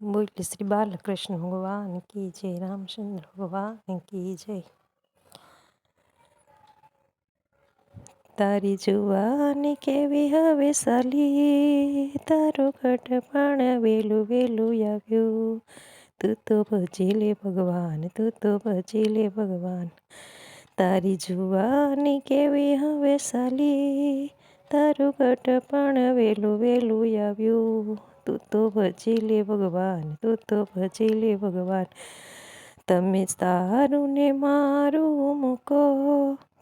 બોલ શ્રી બાલકૃષ્ણ ભગવાન કી જય રામચંદ્ર ભગવાન કી જય તારી જુવાની કેવી હવે સાલી તારો ઘટ પણ વેલું વેલું આવ્યું તું તો ભજી લે ભગવાન તું તો ભજી લે ભગવાન તારી જુવાની કેવી હવે સાલી તારું ઘટ પણ વેલું વેલું આવ્યું. તું તો ભજી લે ભગવાન, તું તો ભજી લે ભગવાન. તમે તારું ને મારું મૂકો,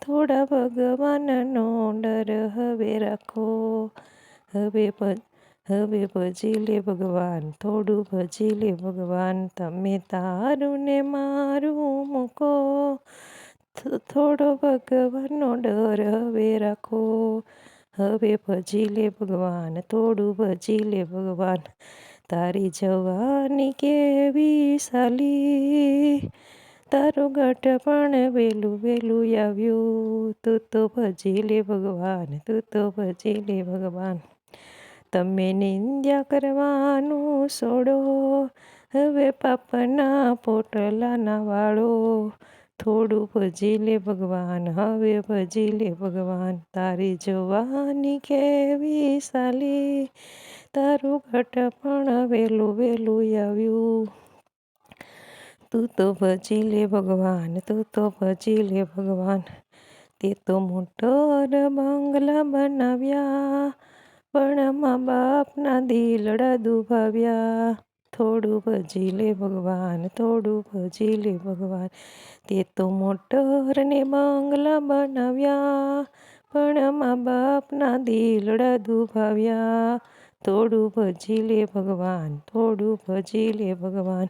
થોડા ભગવાનનો ડર હવે રાખો. હવે હવે ભજી લે ભગવાન, થોડું ભજી લે ભગવાન. તમે તારું ને મારું મૂકો થોડો ભગવાનનો ડર હવે રાખો. હવે ભજી લે ભગવાન, થોડું ભજી લે ભગવાન. તારી જવાની કેવી સાલી? તારું ગઢ પણ વેલું વેલું આવ્યું. તું તો ભજી લે ભગવાન, તું તો ભજી લે ભગવાન. તમે નિંદ્યા કરવાનું છોડો હવે પાપના પોટલાના વાળો. થોડું ભજી લે ભગવાન, હવે ભજી લે ભગવાન. તારી જવાની કેવી સાલી? તારું ઘટ પણ વેલું વેલું આવ્યું. તું તો ભજી લે ભગવાન, તું તો ભજી લે ભગવાન. તે તો મોટર બંગલા બનાવ્યા, પણ મા બાપના દિલડા દુભાવ્યા. થોડું ભજી લે ભગવાન થોડું ભજી લે ભગવાન. તે તો મોટરને બંગલા બનાવ્યા, પણ મા બાપના દિલડા દુભાવ્યા. થોડું ભજી લે ભગવાન થોડું ભજી લે ભગવાન.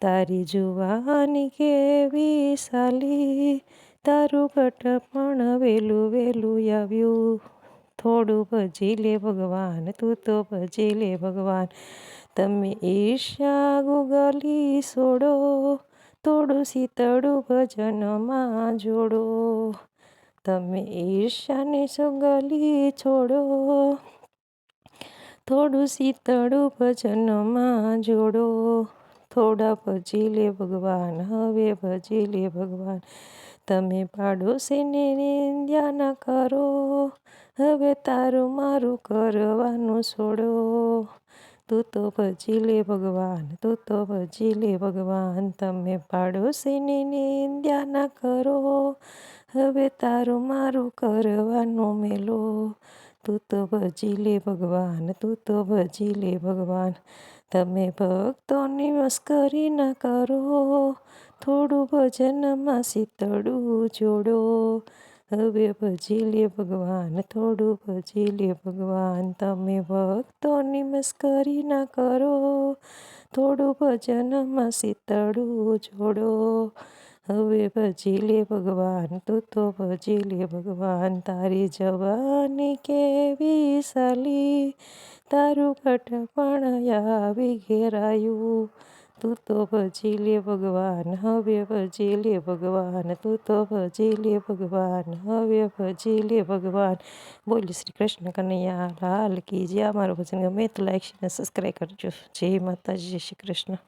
તારી જુવાની કેવી સાલી, તારું ઘટ પણ વેલું વેલું આવ્યું. થોડું ભજી લે ભગવાન, તું તો ભજી લે ભગવાન. તમે ઈર્ષ્યા ગુગલી છોડો થોડું શીતળું ભજનમાં જોડો. તમે ઈર્ષ્યાને સુગલી છોડો થોડું શીતળું ભજનમાં જોડો. થોડા ભજી લે ભગવાન, હવે ભજી લે ભગવાન. તમે પાડોશીને નિંદ્યા ના કરો, હવે તારું મારું કરવાનું છોડો. તું તો ભજી લે ભગવાન તું તો ભજી લે ભગવાન, તમે પાડોશીની નિંદ્યા ના કરો. હવે તારું મારું કરવાનું મેલો. તું તો ભજી લે ભગવાન તું તો ભજી લે ભગવાન, તમે ભક્તોની મસ્કરી ના કરો. થોડું ભજનમાં શીતળું જોડો. હવે ભજી લે ભગવાન, થોડું ભજી લે ભગવાન. તમે ભક્તોની મસ્કરી ના કરો, થોડું ભજનમાં શીતળું જોડો. હવે ભજી લે ભગવાન, તું તો ભજી લે ભગવાન. તારી જવાની કેવી સાલી, તારું ઘટ પણ આવી ઘેરાયું. તું તો ભજી લે ભગવાન, હવે ભજી લે ભગવાન, તું તો ભજી લે ભગવાન, હવે ભજી લે ભગવાન. બોલ શ્રી કૃષ્ણ કનૈયા, લાલ કી જે અમારું ભજન ગમે તો લાઈક શેર સબસ્ક્રાઈબ કરજો. જય માતાજી, જય શ્રી કૃષ્ણ.